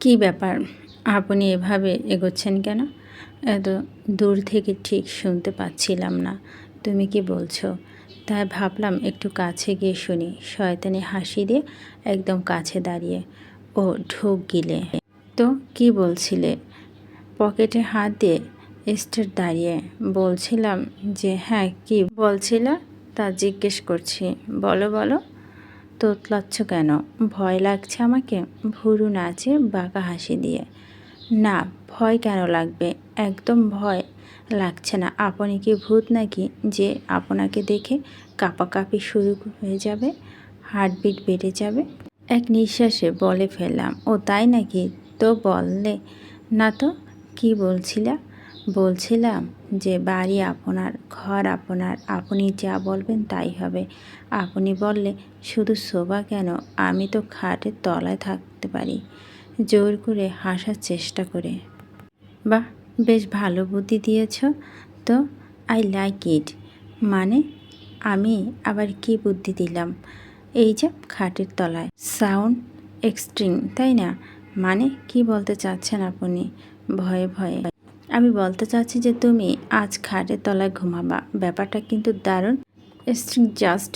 কি ব্যাপার? আপনি এভাবে এগোচ্ছেন কেন? এত দূর থেকে ঠিক শুনতে পাচ্ছিলাম না। তুমি কি বলছো? তাই ভাবলাম একটু কাছে গিয়ে শুনি। শয়তানি হাসি দিয়ে একদম কাছে দাঁড়িয়ে ও ঢোক গিলে। তো কি বলছিলে? পকেটে হাত দিয়ে স্টেট দাঁড়িয়ে বলছিলাম যে হ্যাঁ কি বলছিল? তা জিজ্ঞেস করছি। বলো বলো। তোতলাচ্ছ কেন? ভয় লাগছে আমাকে? ভুরু নাচে বাঁকা হাসি দিয়ে। না, ভয় কেন লাগবে? একদম ভয় লাগছে না। আপনি কি ভূত নাকি যে আপনাকে দেখে কাঁপাকাঁপি শুরু হয়ে যাবে? হার্টবিট বেড়ে যাবে? এক নিঃশ্বাসে বলে ফেললাম। ও তাই নাকি? তো বললে। না তো, কি বলছিলা? বলছিলাম যে, বাড়ি আপনার, ঘর আপনার, আপনি যা বলবেন তাই হবে। আপনি বললে, শুধু শোভা কেন? আমি তো খাটের তলায় থাকতে পারি। জোর করে হাসার চেষ্টা করে। বাহ, বেশ ভালো বুদ্ধি দিয়েছ তো আই লাইক ইট মানে আমি আবার কি বুদ্ধি দিলাম? এই যে, খাটের তলায়। সাউন্ড এক্সট্রিম তাই না? মানে কি বলতে চাচ্ছেন আপনি? ভয়ে ভয়ে। আমি বলতে চাচ্ছি যে তুমি আজ খাটের তলায় ঘুমাবা। ব্যাপারটা কিন্তু দারুণ। স্ট্রিং জাস্ট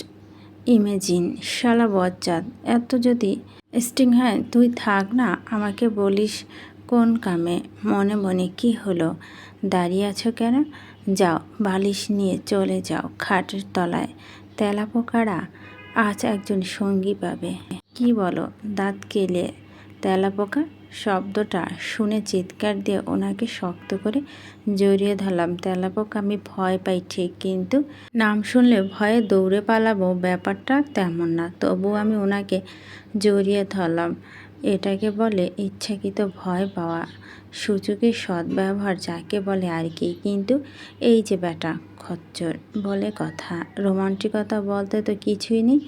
ইমেজিন শালা বজ্জাত। এত যদি স্ট্রিং হয়, তুই থাক না, আমাকে বলিস কোন কামে, মনে মনে কি হলো? দাঁড়িয়ে আছো কেন? যাও, বালিশ নিয়ে চলে যাও খাটের তলায়। তেলাপোকারা আজ একজন সঙ্গী পাবে। কি বলো, দাঁত কেলে তেলাপোকা? শব্দটা শুনে চিৎকার দিয়ে ওনাকে শক্ত করে জড়িয়ে ধরলাম। তেলাপোক, আমি ভয় পাই, ঠিক, কিন্তু নাম শুনলে ভয়ে দৌড়ে পালাবো, ব্যাপারটা তেমন না। তবু আমি ওনাকে জড়িয়ে ধরলাম। এটাকে বলে ইচ্ছাকৃত ভয় পাওয়া। সুযোগের সদ্ব্যবহার যাকে বলে আর কি, কিন্তু এই যে ব্যাটা, খচ্চর বলে কথা। রোমান্টিকতা বলতে তো কিছুই নেই।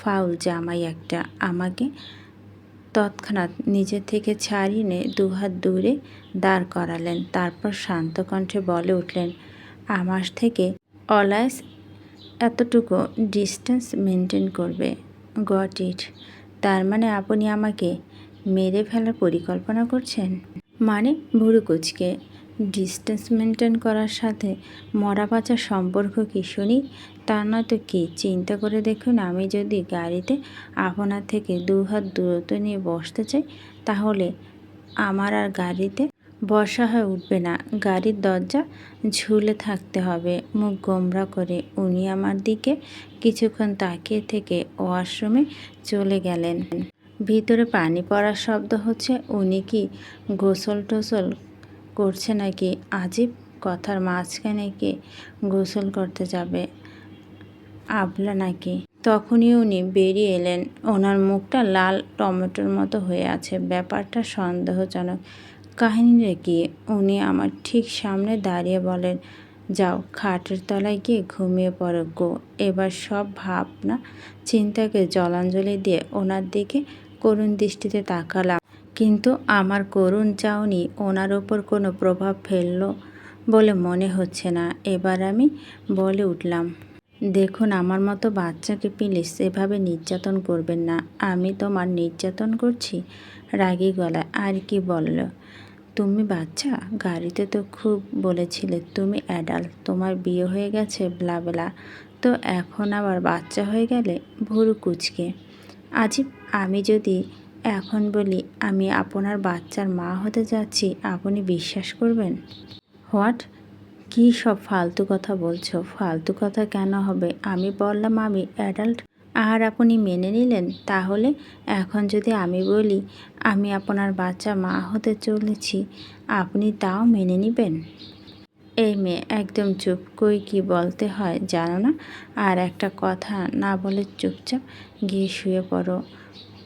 ফাউল জামাই একটা, আমাকে তৎক্ষণাৎ নিজের থেকে ছাড়িয়ে নিয়ে দুহাত দূরে দাঁড় করালেন। তারপর শান্ত কণ্ঠে বলে উঠলেন, আমার থেকে অলাইস এতটুকু ডিস্টেন্স মেনটেন করবে গট ইট তার মানে আপনি আমাকে মেরে ফেলার পরিকল্পনা করছেন? মানে ভুরু কুচকে ডিস্টেন্স মেনটেন করার সাথে মরা বাঁচার সম্পর্ক কি শুনি? তা নয়তো কী? চিন্তা করে দেখুন, আমি যদি গাড়িতে আপনার থেকে দু হাত দূরত্ব নিয়ে বসতে চাই, তাহলে আমার আর গাড়িতে বসা হয়ে উঠবে না। গাড়ির দরজা ঝুলে থাকতে হবে। মুখ গোমরা করে উনি আমার দিকে কিছুক্ষণ তাকিয়ে থেকে ওয়াশরুমে চলে গেলেন। ভিতরে পানি পড়ার শব্দ হচ্ছে, উনি কি গোসল টোসল করছে নাকি? আজীব কথার মাঝখানে কে গোসল করতে যাবে? আবলা নাকি? তখনই উনি বেরিয়ে এলেন। ওনার মুখটা লাল টমেটোর মতো হয়ে আছে। ব্যাপারটা সন্দেহজনক। কাহিনীটা কি? উনি আমার ঠিক সামনে দাঁড়িয়ে বলেন, যাও, খাটের তলায় গিয়ে ঘুমিয়ে পড়ো গো। এবার সব ভাবনা, চিন্তাকে জলাঞ্জলি দিয়ে ওনার দিকে করুণ দৃষ্টিতে তাকালাম। কিন্তু আমার করুণ চাউনি ওনার ওপর কোনো প্রভাব ফেলল বলে মনে হচ্ছে না। এবার আমি বলে উঠলাম দেখুন, আমার মতো বাচ্চাকে প্লিজ এভাবে নির্যাতন করবেন না। আমি তোমার নির্যাতন করছি? রাগি গলায়। আর কি বলল? তুমি বাচ্চা? গাড়িতে তো খুব বলেছিলে, তুমি অ্যাডাল্ট। তোমার বিয়ে হয়ে গেছে ব্লাবেলা তো এখন আবার বাচ্চা হয়ে গেলে ভুরু কুচকে। আজীব, আমি যদি এখন বলি, আমি আপনার বাচ্চার মা হতে যাচ্ছি, আপনি বিশ্বাস করবেন? হোয়াট? কী সব ফালতু কথা বলছো? ফালতু কথা কেন হবে? আমি বললাম, আমি অ্যাডাল্ট আর আপনি মেনে নিলেন? তাহলে এখন যদি আমি বলি, আমি আপনার বাচ্চা মা হতে চলেছি, আপনি তাও মেনে নেবেন? এই মেয়ে একদম চুপ। কই কি বলতে হয় জানো না? আর একটা কথা না বলে চুপচাপ গিয়ে শুয়ে পড়ো।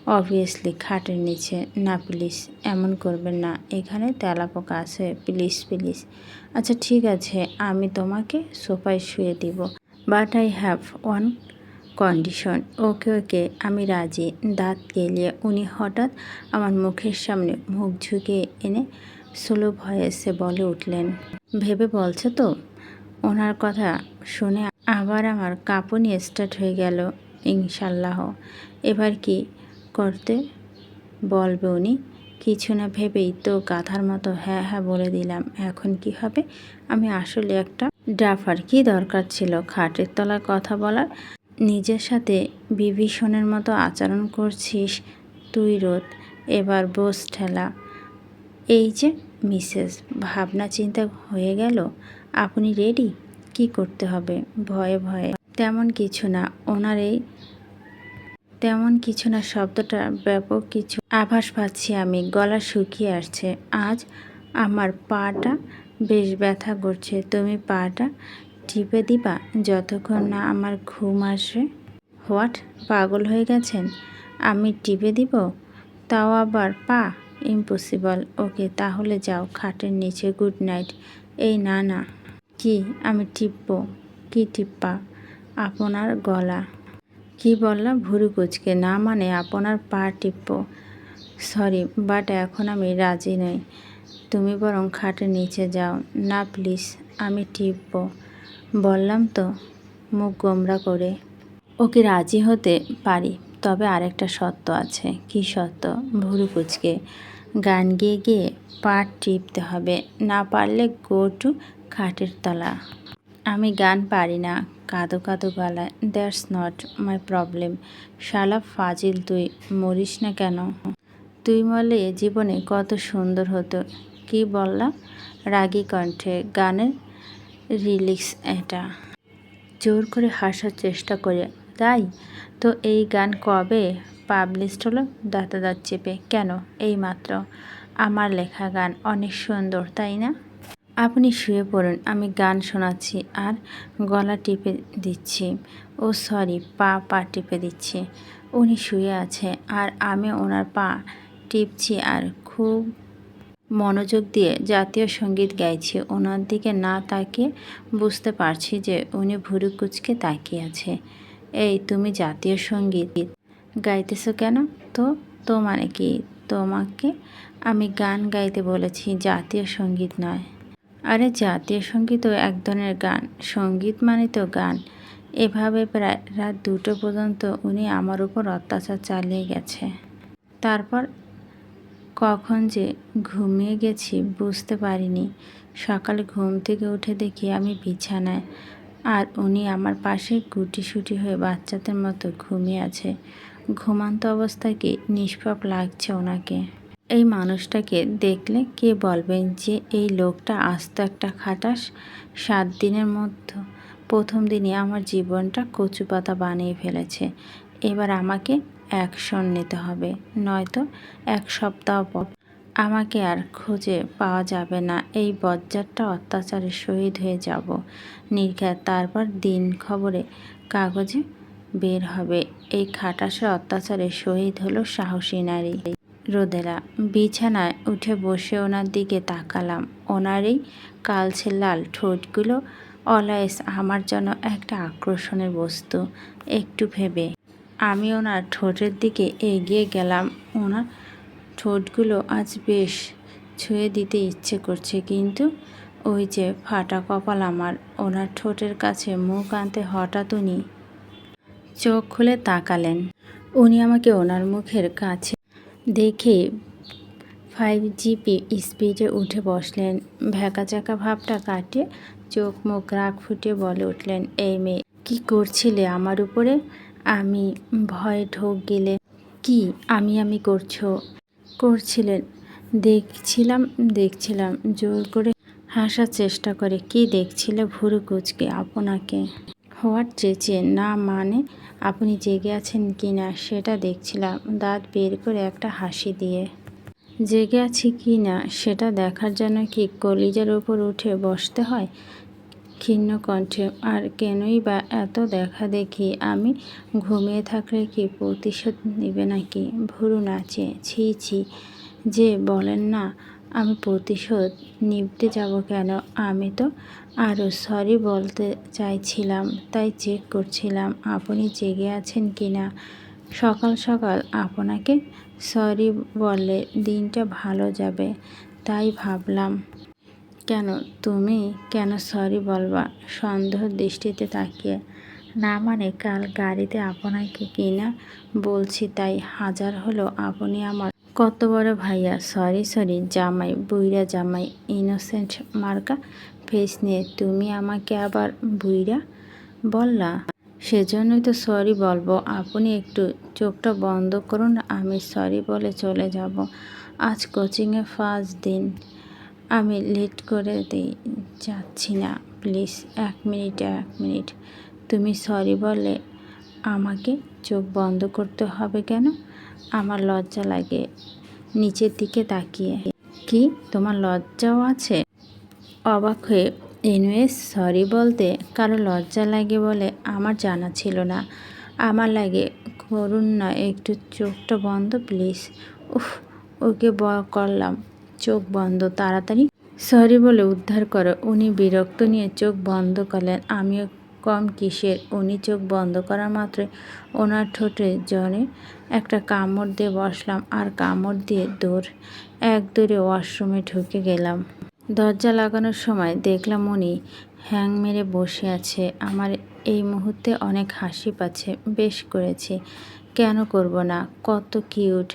অবভিয়াসলি খাটের নিচে, না প্লিজ এমন করবেন না। এখানে তেলাপোকা আছে প্লিজ প্লিজ আচ্ছা ঠিক আছে, আমি তোমাকে সোফায় শুয়ে দিব। But I have one condition okay okay, আমি রাজি। দাঁত গেলিয়ে উনি হঠাৎ আমার মুখের সামনে মুখ ঝুঁকে এনে স্লো ভয়েসে বলে উঠলেন, ভেবে বলছে তো? ওনার কথা শুনে আবার আমার কাঁপুনি স্টার্ট হয়ে গেল, ইনশাল্লাহ। এবার কি করতে বলবে উনি। কিছু না ভেবেই তো গাধার মতো হ্যাঁ হ্যাঁ বলে দিলাম। এখন কি হবে? আমি আসলে একটা ডাফার কি দরকার ছিল? খাটের তলায় কথা বলার? নিজের সাথে বিভীষণের মতো আচরণ করছিস তুই, রোদ। এবার বস ঠেলা। এই যে, মিসেস, ভাবনা চিন্তা হয়ে গেল? আপনি রেডি? কি করতে হবে? ভয়ে ভয়ে। তেমন কিছু না। ওনার এই তেমন কিছু না, শব্দটা ব্যাপক কিছু আভাস পাচ্ছি আমি, গলা শুকিয়ে আসছে। আজ আমার পাটা বেশ ব্যথা করছে। তুমি পাটা টিপে দিবা যতক্ষণ না আমার ঘুম আসে? হোয়াট, পাগল হয়ে গেছেন? আমি টিপে দিব? তাও আবার পা? ইম্পসিবল। ওকে, তাহলে যাও, খাটের নিচে গুড নাইট। এই না না। কি, আমি টিপব? কি টিপ্পা? আপনার গলা। কি বললাম? ভুরু কুচকে। না মানে আপনার পা টিপব। সরি বাট এখন আমি রাজি নই। তুমি বরং খাটের নিচে যাও। না প্লিজ আমি টিপব। বললাম তো, মুখ গোমরা করে। ওকে রাজি হতে পারি, তবে আরেকটা সত্য আছে। কি সত্য ভুরু কুচকে। গান গিয়ে গিয়ে পা টিপতে হবে। না পারলে গো টু খাটের তলা। আমি গান পারি না। কাঁদো কাঁদো গলায় দ্যাটস নট মাই প্রবলেম শালা ফাজিল তুই, মরিস না কেন? তুই মলে জীবনে কত সুন্দর হতো। কি বললাম? রাগী কণ্ঠে, গানের রিলিক্স এটা। জোর করে হাসার চেষ্টা করে। তাই? তো এই গান কবে পাবলিশড হলো? দাঁতা দাঁত চেপে। কেন? এই মাত্র। আমার লেখা গান অনেক সুন্দর, তাই না? আপনি শুয়ে পড়ুন, আমি গান শোনাচ্ছি আর গলা টিপে দিচ্ছি। ও সরি, পা পা টিপে দিচ্ছি। উনি শুয়ে আছে আর আমি ওনার পা টিপছি আর খুব মনোযোগ দিয়ে জাতীয় সংগীত গাইছি। ওনার দিকে না তাকিয়ে বুঝতে পারছি যে উনি ভুরু কুচকে তাকিয়ে আছে। এই তুমি জাতীয় সংগীত গাইতেছো কেন? তো তো মানে কি? তোমাকে আমি গান গাইতে বলেছি, জাতীয় সংগীত নয়। আরে জাতীয় সঙ্গীতও এক ধরনের গান, সংগীত মানে তো গান। এভাবে প্রায় রাত দুটো পর্যন্ত উনি আমার উপর অত্যাচার চালিয়ে গেছে। তারপর কখন যে ঘুমিয়ে গেছি বুঝতে পারিনি। সকালে ঘুম থেকে উঠে দেখি আমি বিছানায়, আর উনি আমার পাশে গুটি সুটি হয়ে বাচ্চাদের মতো ঘুমিয়ে আছে। ঘুমান্ত অবস্থায় কি নিষ্পাপ লাগছে ওনাকে? এই মানুষটাকে দেখলে কে বলবেন যে এই লোকটা আস্ত একটা খাটাস? সাত দিনের মধ্যে। প্রথম দিনই আমার জীবনটা কচু পাতা বানিয়ে ফেলেছে। এবার আমাকে অ্যাকশন নিতে হবে, নয়তো এক সপ্তাহ পর। আমাকে আর খুঁজে পাওয়া যাবে না। এই বজ্জারটা অত্যাচারে শহীদ হয়ে যাব। নির্ঘাত তারপর দিন খবরে কাগজে বের হবে। এই খাটাসের অত্যাচারে শহীদ হলো সাহসী নারী। রোদেলা, বিছানায় উঠে বসে ওনার দিকে তাকালাম। ওনার এই কালছে লাল ঠোঁটগুলো অলায়েস আমার জন্য একটা আকর্ষণের বস্তু। একটু ভেবে আমি ওনার ঠোঁটের দিকে এগিয়ে গেলাম। ওনার ঠোঁটগুলো আজ বেশ ছুঁয়ে দিতে ইচ্ছে করছে, কিন্তু ওই যে ফাটা কপাল আমার, ওনার ঠোঁটের কাছে মুখ আনতে হঠাৎ উনি চোখ খুলে তাকালেন। উনি আমাকে ওনার মুখের কাছে দেখে ফাইভ জিপি স্পিডে উঠে বসলেন। ভ্যাকাচাকা ভাবটা কাটে, চোখ মুখ রাগ ফুটিয়ে বলে উঠলেন, এই মেয়ে, কী করছিলে আমার উপরে? আমি ভয়ে ঢোক গেলে কি আমি আমি করছ? করছিলেন। দেখছিলাম দেখছিলাম, জোর করে হাসার চেষ্টা করে। কি দেখছিলে ভুরু কুচকে? আপনাকে? হওয়ার চেঁচে না মানে আপনি জেগে আছেন কি না সেটা দেখছিলাম। দাঁত বের করে একটা হাসি দিয়ে। জেগে আছি কি না সেটা দেখার জন্য কি কলিজার উপর উঠে বসতে হয়? ক্ষীণ কণ্ঠে, আর কেনই বা এত দেখা দেখি? আমি ঘুমিয়ে থাকলে কি প্রতিশোধ নেবে নাকি? ভুরু নাচে, ছি ছি, যে বলেন না আমি প্রতিশোধ নিবতে যাব কেন? আমি তো আরও সরি বলতে চাইছিলাম, তাই চেক করছিলাম, আপনি জেগে আছেন কি না সকাল সকাল আপনাকে সরি বললে দিনটা ভালো যাবে, তাই ভাবলাম। কেন? তুমি কেন সরি বলবা? সন্দেহ দৃষ্টিতে তাকিয়ে। না মানে কাল গাড়িতে আপনাকে কিনা বলছি তাই হাজার হলো আপনি আমার কত বড় ভাইয়া, সরি সরি, জামাই বুইরা জামাই ইনোসেন্ট মার্কা ফেস নিয়ে তুমি আমাকে আবার বুইরা বললা? সেজন্যই তো সরি বলব। আপনি একটু চোখটা বন্ধ করুন, আমি সরি বলে চলে যাব। আজ কোচিংয়ে ফার্স্ট দিন। আমি লেট করে দিই, যাচ্ছি না। প্লিজ এক মিনিট এক মিনিট তুমি সরি বলে আমাকে চোখ বন্ধ করতে হবে কেন? আমার লজ্জা লাগে। নিচের দিকে তাকিয়ে। কি, তোমার লজ্জাও আছে? অবাক হয়ে এনওয়েস সরি বলতে কারও লজ্জা লাগে বলে আমার জানা ছিল না। আমার লাগে করুন না একটু চোখটা বন্ধ প্লিজ। উফ, ওকে ব, করলাম। চোখ বন্ধ, তাড়াতাড়ি। সরি বলে উদ্ধার করো। উনি বিরক্ত নিয়ে চোখ বন্ধ করলেন। আমিও কম কিসের? উনি চোখ বন্ধ করা মাত্রই ওনার ঠোঁটে জনে একটা কামড় দিয়ে বসলাম আর কামড় দিয়ে দৌড় এক দৌড়ে ওয়াশরুমে ঢুকে গেলাম। দরজা লাগানোর সময় দেখলাম উনি হ্যাং মেরে বসে আছে। আমার এই মুহূর্তে অনেক হাসি পাচ্ছে। বেশ করেছি। কেন করব না? কত কিউট।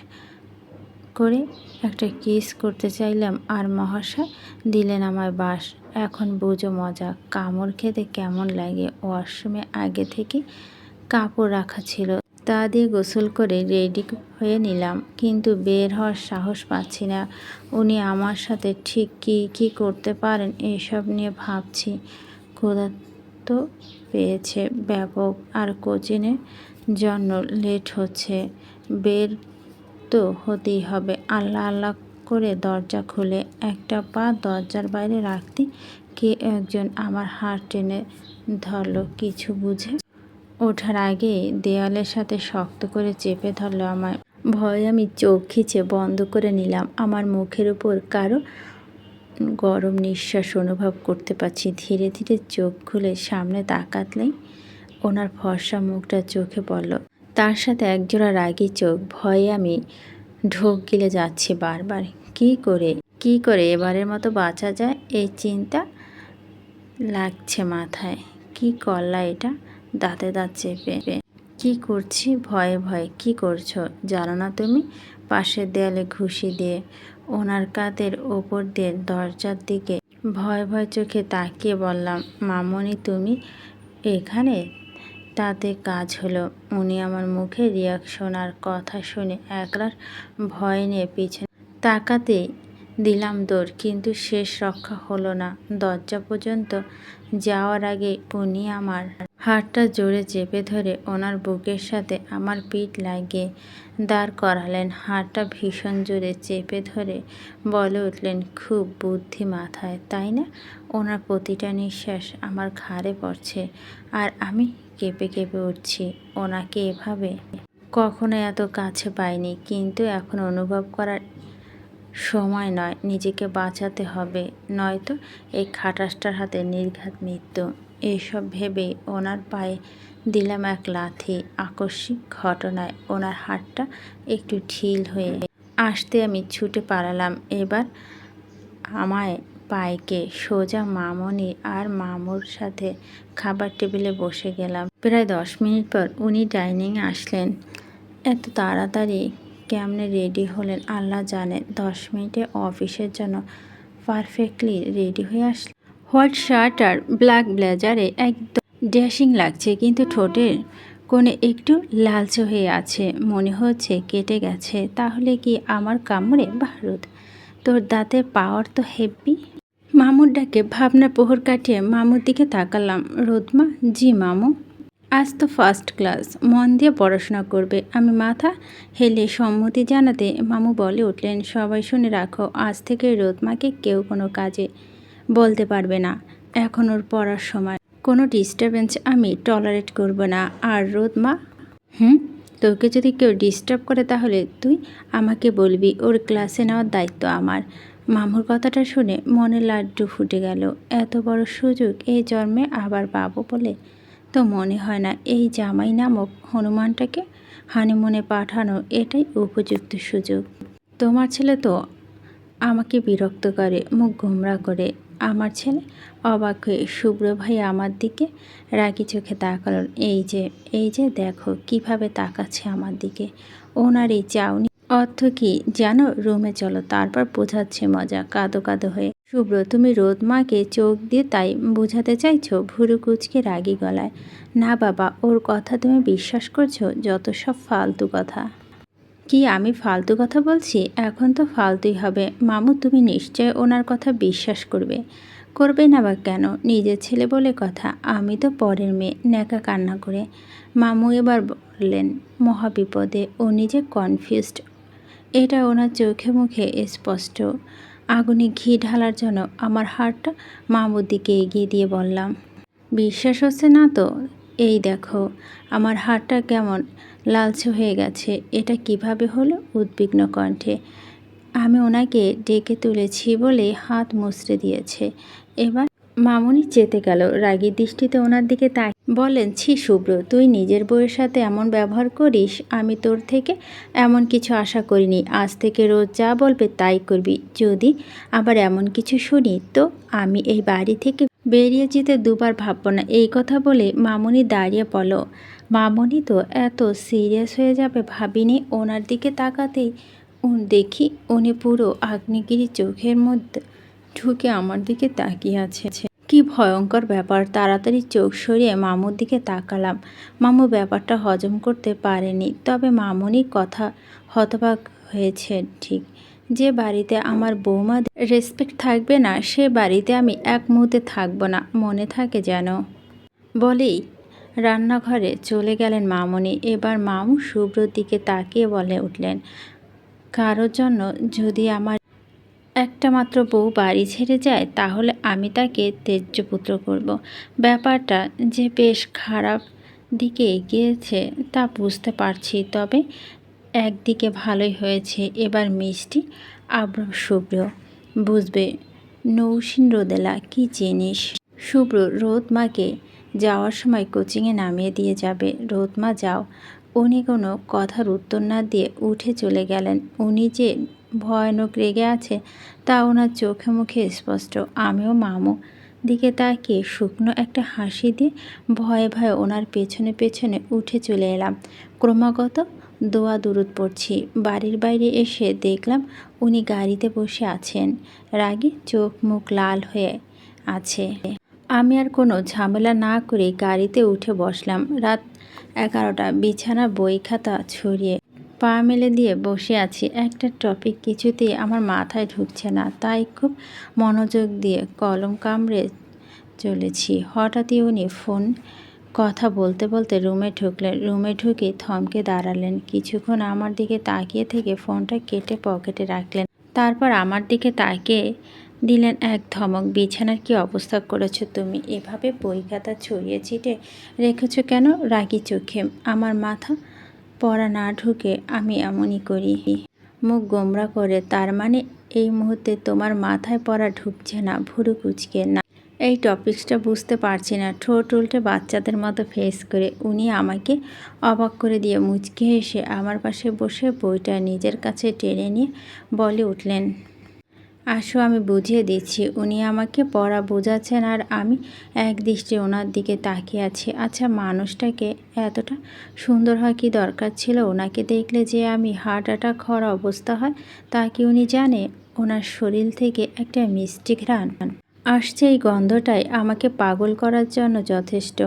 করে একটা কিস করতে চাইলাম আর মহাশয় দিলেন আমায় বাস এখন বুঝো মজা, কামড় খেতে কেমন লাগে? ওয়াশরুমে আগে থেকে কাপড় রাখা ছিল। তা দিয়ে গোসল করে রেডি হয়ে নিলাম, কিন্তু বের হওয়ার সাহস পাচ্ছি না। উনি আমার সাথে ঠিক কী কী করতে পারেন এসব নিয়ে ভাবছি। ক্ষুধা তো পেয়েছে, ব্যাপক। আর কোচিনের জন্য লেট হচ্ছে। বের তো হতেই হবে। আল্লাহ আল্লাহ করে দরজা খুলে একটা পা দরজার বাইরে রাখতে কে একজন আমার হাত টেনে ধরলো, কিছু বুঝে ওঠার আগে দেয়ালের সাথে শক্ত করে চেপে ধরলো আমার ভয়ে আমি চোখ খিচে বন্ধ করে নিলাম। আমার মুখের উপর কারও গরম নিঃশ্বাস অনুভব করতে পারছি। ধীরে ধীরে চোখ খুলে সামনে তাকাতলেই ওনার ফর্সা মুখটা চোখে পড়ল। তার সাথে একজোড়া রাগি চোখ। ভয়ে আমি ঢোক গিলে যাচ্ছি বারবার। কি করে? কি করে এবারের মতো বাঁচা যায়? এই চিন্তা লাগছে মাথায়। কি করলা এটা? দাঁতে দাঁত চেপে। কি করছি? ভয়ে ভয়ে কি করছ? জানো না তুমি? পাশের দেয়ালে ঘুষি দিয়ে ওনার কাতের ওপর দিয়ে দরজার দিকে ভয় ভয় চোখে তাকিয়ে বললাম, মামনি, তুমি এখানে? তাতে কাজ হলো। উনি আমার মুখে রিয়াকশন আর কথা শুনে একরার ভয় নিয়ে পিছনে তাকাতে দিলাম দৌড়, কিন্তু শেষ রক্ষা হলো না। দরজা পর্যন্ত যাওয়ার আগে উনি আমার হাতটা জোরে চেপে ধরে ওনার বুকের সাথে আমার পিঠ লাগিয়ে দাঁড় করালেন। হাতটা ভীষণ জোরে চেপে ধরে বলে উঠলেন, খুব বুদ্ধি মাথায়, তাই না? ওনার প্রতিটা নিঃশ্বাস আমার ঘাড়ে পড়ছে আর আমি কেঁপে কেঁপে উঠছি। ওনাকে এভাবে কখনো এত কাছে পাইনি, কিন্তু এখন অনুভব করার সময় নয়, নিজেকে বাঁচাতে হবে। নয়তো এই খাটাসটার হাতে নির্ঘাত মৃত্যু। এইসব ভেবে ওনার পায়ে দিলাম এক লাথি। আকস্মিক ঘটনায় ওনার হাতটা একটু ঢিল হয়ে আসতে আমি ছুটে পালালাম। এবার আমায় পাইকে সোজা মামনি আর মামুর সাথে খাবার টেবিলে বসে গেলাম। প্রায় দশ মিনিট পর উনি ডাইনিংয়ে আসলেন। এত তাড়াতাড়ি কেমনে রেডি হলেন আল্লাহ জানে দশ মিনিটে অফিসের জন্য পারফেক্টলি রেডি হয়ে আসলেন। হোয়াইট শার্ট আর ব্ল্যাক ব্লেজারে একদম ড্যাশিং লাগছে, কিন্তু ঠোঁটের কোণে একটু লালচে হয়ে আছে। মনে হচ্ছে কেটে গেছে, তাহলে কি আমার কামড়ে ভারত তোর দাঁতের পাওয়ার তো হেভি মামুর ডাকে ভাবনা পোহর কাটিয়ে মামুর দিকে তাকালাম। রোদমা, জি মামু। আজ তো ফার্স্ট ক্লাস মন দিয়ে পড়াশোনা করবে। আমি মাথা হেলে সম্মতি জানাতে মামু বলে উঠলেন, সবাই শুনে রাখো, আজ থেকে রোদমাকে কেউ কোনো কাজে বলতে পারবে না। এখন ওর পড়ার সময়। কোনো ডিস্টারবেন্স আমি টলারেট করব না। আর রোদমা হুম? তোকে যদি কেউ ডিস্টার্ব করে তাহলে তুই আমাকে বলবি, ওর ক্লাসে নেওয়ার দায়িত্ব আমার। মামুর কথাটা শুনে মনে লাড্ডু ফুটে গেল। এত বড় সুযোগ, এই জন্মে আবার পাবো বলে তো মনে হয় না এই জামাই নামক হনুমানটাকে হানিমুনে পাঠানো এটাই উপযুক্ত সুযোগ। তোমার ছেলে তো আমাকে বিরক্ত করে, মুখ গোমরা করে। আমার ছেলে অবাক হয়ে শুভ্র ভাই আমার দিকে রাগি চোখে তাকালো। এই যে এই যে দেখো, কীভাবে তাকাচ্ছে আমার দিকে। ওনার এই চাউনি অর্থ কি? জানো, রুমে চলো, তারপর বোঝাচ্ছে মজা, কাঁদো কাঁদো হয়ে। শুভ্র, তুমি রোদ মাকে চোখ দিয়ে তাই বোঝাতে চাইছো ভুরু কুচকে রাগি গলায়। না বাবা, ওর কথা তুমি বিশ্বাস করছ? যত সব ফালতু কথা। কি, আমি ফালতু কথা বলছি? এখন তো ফালতুই হবে। মামু, তুমি নিশ্চয় ওনার কথা বিশ্বাস করবে। করবে না বা কেন? নিজের ছেলে বলে কথা। আমি তো পরের মেয়ে, ন্যাকা কান্না করে। মামু এবার বললেন, মহাবিপদে। ও নিজে কনফিউজড এটা ওনার চোখে মুখে স্পষ্ট। আগুনে ঘি ঢালার জন্য আমার হাতটা মামুর দিকে এগিয়ে দিয়ে বললাম, বিশ্বাস হচ্ছে না তো? এই দেখো, আমার হাতটা কেমন লালচে হয়ে গেছে। এটা কীভাবে হলো? উদ্বিগ্ন কণ্ঠে। আমি ওনাকে ডেকে তুলেছি বলে হাত মুচড়ে দিয়েছে। এবার মামুনি চেতে গেল। রাগী দৃষ্টিতে ওনার দিকে তাই বলেন, ছি শুভ্র, তুই নিজের বউয়ের সাথে এমন ব্যবহার করিস, আমি তোর থেকে এমন কিছু আশা করিনি। আজ থেকে রোজ যা বলবে তাই করবি। যদি আবার এমন কিছু শুনি, তো আমি এই বাড়ি থেকে বেরিয়ে যেতে দুবার ভাববো না। এই কথা বলে মামুনি দাঁড়িয়ে পড়ল। মামুনি তো এত সিরিয়াস হয়ে যাবে ভাবিনি ওনার দিকে তাকাতেই। উন দেখি উনি পুরো আগ্নেয়গিরি চোখের মধ্যে ঢুকে আমার দিকে তাকিয়ে আছে। কি ভয়ঙ্কর ব্যাপার, তাড়াতাড়ি চোখ সরিয়ে মামুর দিকে তাকালাম। মামু ব্যাপারটা হজম করতে পারেনি, তবে মামুনি কথা হতবাক হয়েছে ঠিক। যে বাড়িতে আমার বৌমা রেসপেক্ট থাকবে না, সে বাড়িতে আমি এক মুহূর্তে থাকব না, মনে থাকে যেন। বলেই রান্নাঘরে চলে গেলেন মামুনি। এবার মামু শুভ্রর দিকে তাকিয়ে বলে উঠলেন, কারোর জন্য যদি আমার একটা মাত্র বউ বাড়ি ছেড়ে যায়, তাহলে আমি তাকে তেজ্যপুত্র করব। ব্যাপারটা যে বেশ খারাপ দিকে এগিয়েছে তা বুঝতে পারছি, তবে একদিকে ভালোই হয়েছে। এবার মিষ্টি আব্র শুভ্র বুঝবে নৌসিন রোদেলা, কি জিনিস? শুভ্র রোদ মাকে যাওয়ার সময় কোচিংয়ে নামিয়ে দিয়ে যাবে। রোদ মা যাও। উনি কোনো কথার উত্তর না দিয়ে উঠে চলে গেলেন। উনি যে ভয়ানক রেগে আছে তা ওনার চোখে মুখে স্পষ্ট। আমিও মামু। দিকে তাকিয়ে শুকনো একটা হাসি দিয়ে ভয়ে ভয়ে ওনার পেছনে পেছনে উঠে চলে এলাম। ক্রমাগত দোয়া দূরত পড়ছি। বাড়ির বাইরে এসে দেখলাম উনি গাড়িতে বসে আছেন। রাগে চোখ মুখ লাল হয়ে আছে। আমি আর কোনো ঝামেলা না করে গাড়িতে উঠে বসলাম। রাত এগারোটা। বিছানা বই খাতা ছড়িয়ে পা মেলে দিয়ে বসে আছি। একটা টপিক কিছুতেই আমার মাথায় ঢুকছে না, তাই খুব মনোযোগ দিয়ে কলম কামড়ে চলেছি। হঠাৎই উনি ফোন কথা বলতে বলতে রুমে ঢুকলেন। রুমে ঢুকে থমকে দাঁড়ালেন। কিছুক্ষণ আমার দিকে তাকিয়ে থেকে ফোনটা কেটে পকেটে রাখলেন। তারপর আমার দিকে তাকিয়ে দিলেন, এক ধমক, বিছানার কি অবস্থা করেছ তুমি? এভাবে বই খাতা ছড়িয়ে ছিটে রেখেছো কেন? রাগি চোখে আমার মাথা পড়া না ঢুকে আমি এমনই করি। মুখ গোমরা করে, তার মানে এই মুহূর্তে তোমার মাথায় পড়া ঢুকছে না, ভুরু কুচকে। না, এই টপিক্সটা বুঝতে পারছি না। ঠোঁট উল্টে বাচ্চাদের মতো ফেস করে উনি আমাকে অবাক করে দিয়ে মুচকে এসে আমার পাশে বসে বইটা নিজের কাছে টেনে নিয়ে বলে উঠলেন আসো, আমি বুঝিয়ে দিচ্ছি, উনি আমাকে পড়া বোঝাচ্ছেন আর আমি এক দৃষ্টি ওনার দিকে তাকিয়ে আছি। আচ্ছা মানুষটাকে এতটা সুন্দর হয় কি দরকার ছিল? ওনাকে দেখলে যে আমি হার্ট অ্যাটাক হওয়ার অবস্থা হয়, তা কি উনি জানে? ওনার শরীর থেকে একটা মিষ্টি ঘ্রাণ আসছে এই গন্ধটাই আমাকে পাগল করার জন্য যথেষ্ট।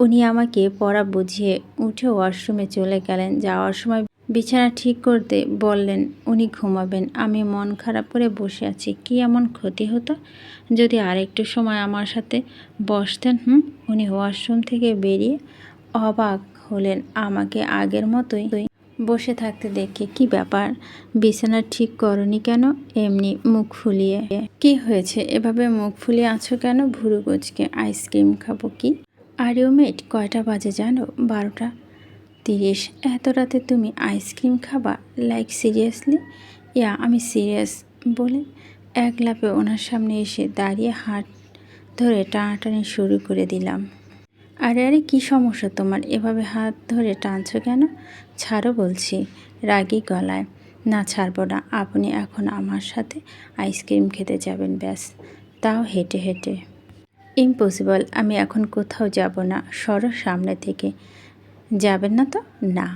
উনি আমাকে পড়া বুঝিয়ে উঠে ওয়াশরুমে চলে গেলেন। যাওয়ার সময় বিছানা ঠিক করতে বললেন, উনি ঘুমাবেন। আমি মন খারাপ করে বসে আছি। কি এমন ক্ষতি হতো? যদি আরেকটু সময় আমার সাথে বসতেন, হুম? উনি ওয়াশরুম থেকে বেরিয়ে অবাক হলেন। আমাকে আগের মতোই বসে থাকতে দেখে কি ব্যাপার? বিছানা ঠিক করনি কেন? এমনি মুখ ফুলিয়ে। কি হয়েছে? এভাবে মুখ ফুলিয়ে আছো কেন ভুরু গোজকে আইসক্রিম খাব কি? আর মেট, কয়টা বাজে জানো? বারোটা। তিরিশ, এত রাতে তুমি আইসক্রিম খাবা? লাইক সিরিয়াসলি ইয়া, আমি সিরিয়াস বলে এক লাপে ওনার সামনে এসে দাঁড়িয়ে হাত ধরে টানাটানি শুরু করে দিলাম। আরে আরে, কী সমস্যা তোমার? এভাবে হাত ধরে টানছো কেন? ছাড়ো বলছি, রাগি গলায়। না, ছাড়বো না, আপনি এখন আমার সাথে আইসক্রিম খেতে যাবেন, ব্যাস। তাও হেঁটে হেঁটে। ইম্পসিবল, আমি এখন কোথাও যাব না, সরো সামনে থেকে। যাবেন না তো? না।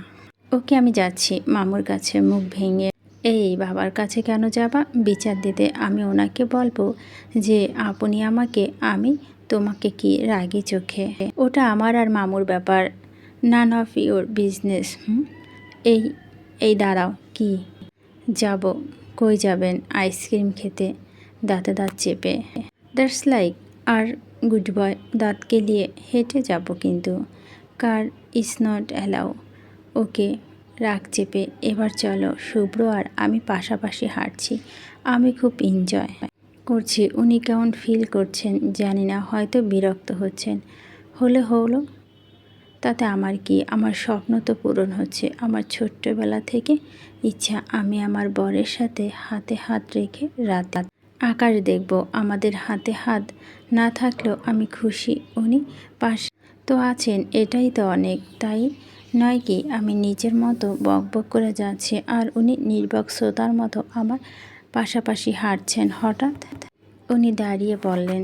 ওকে, আমি যাচ্ছি। মামুর কাছে মুখ ভেঙে। এই বাবার কাছে কেন যাবা? বিচার দিতে আমি ওনাকে বলব যে, আপনি আমাকে, আমি তোমাকে কি রাগি চোখে? ওটা আমার আর মামুর ব্যাপার। নান অফ ইউর বিজনেস এই এই দাঁড়াও, কি? যাব। কই যাবেন আইসক্রিম খেতে? দাঁতে দাঁত চেপে। দ্যাটস লাইক আর গুড বয় দাঁত কেলিয়ে হেঁটে যাব কিন্তু। Car is not allow. Okay, রাগ চেপে, এবার চলো, শুভ্র আর আমি পাশাপাশি হাঁটছি। আমি খুব এনজয় করছি। উনি কেমন ফিল করছেন জানি না, হয়তো বিরক্ত হচ্ছেন। হলে হলো, তাতে আমার কি? আমার স্বপ্ন তো পূরণ হচ্ছে। আমার ছোট্টবেলা থেকে ইচ্ছা, আমি আমার বরের সাথে হাতে হাত রেখে রাত আকাশ দেখব। আমাদের হাতে হাত না থাকলেও আমি খুশি। উনি পাশ তো আছেন, এটাই তো অনেক, তাই নয় কি আমি নিজের মতো বক বক করে যাচ্ছি আর উনি নির্বাক শ্রোতার মতো আমার পাশাপাশি হাঁটছেন। হঠাৎ উনি দাঁড়িয়ে বললেন